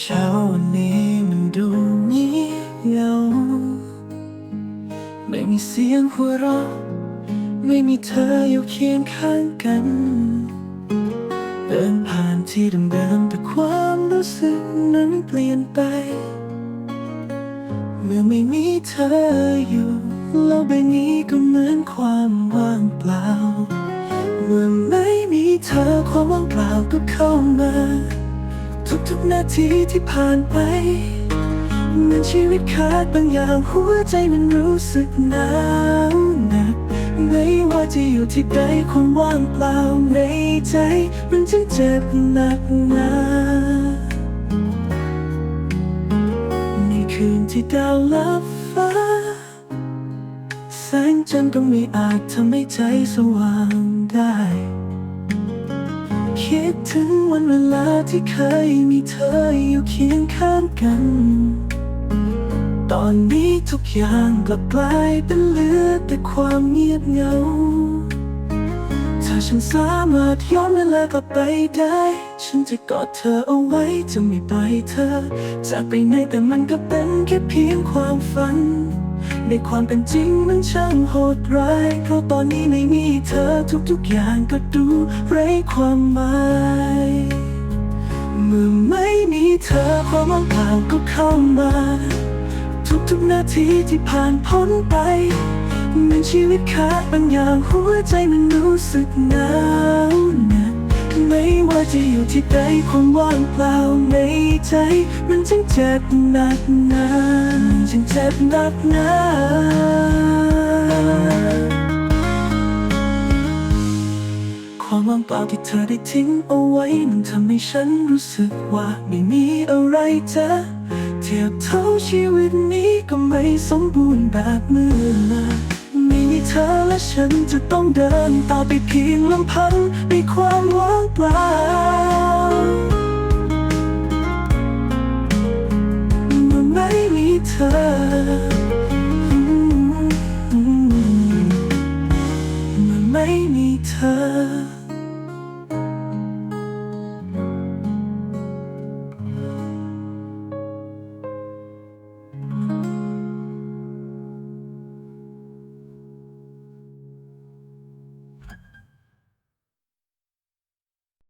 เช้าวันนี้มันดูเงียบไม่มีเสียงหัวเราะ ไม่มีเธออยู่เคียงข้างกัน เดินผ่านที่เดิมๆแต่ความรู้สึกนั้นเปลี่ยนไป เมื่อไม่มีเธออยู่โลกใบนี้ก็เหมือนความว่างเปล่า เมื่อไม่มีเธอความว่างเปล่าก็เข้ามา ทุกๆนาทีที่ผ่านไปเหมือนชีวิตขาดบางอย่างหัวใจมันรู้สึกหนาวหนักไม่ว่าจะอยู่ที่ใดความว่างเปล่าในใจ มันจึงเจ็บหนักหนาในคืนที่ดาวลับฟ้า แสงจันทร์ก็ไม่อาจทำให้ใจสว่างได้ คิดถึงวันเวลาที่เคยมีเธออยู่เคียงข้างกัน ตอนนี้ทุกอย่างกลับกลายเป็นเหลือแต่ความเงียบเหงา ถ้าฉันสามารถย้อนเวลากลับไปได้ ฉันจะกอดเธอเอาไว้จะไม่ปล่อยเธอจากไปไหนแต่มันก็เป็นแค่เพียงความฝัน ในความเป็นจริงมันช่างโหดร้าย เพราะตอนนี้ไม่มีเธอทุกๆอย่างก็ดูไร้ความหมายเมื่อไม่มีเธอความว่างเปล่าก็เข้ามา ทุกๆนาทีที่ผ่านพ้นไปเหมือนชีวิตขาดบางอย่างหัวใจมันรู้สึกหนาวหนักไม่ว่าจะอยู่ที่ใดความว่างเปล่าในใจ มันจึงเจ็บหนักหนามัน จึงเจ็บนักหนาความว่างเปล่าที่เธอได้ทิ้งเอาไว้มันทำให้ฉันรู้สึกว่าไม่มีอะไรจะเทียบเท่าชีวิตนี้ก็ไม่สมบูรณ์แบบเมื่อไม่มีเธอและฉันจะต้องเดินต่อไปเพียงลำพังในความว่างเปล่า อมันไม่มีเธอ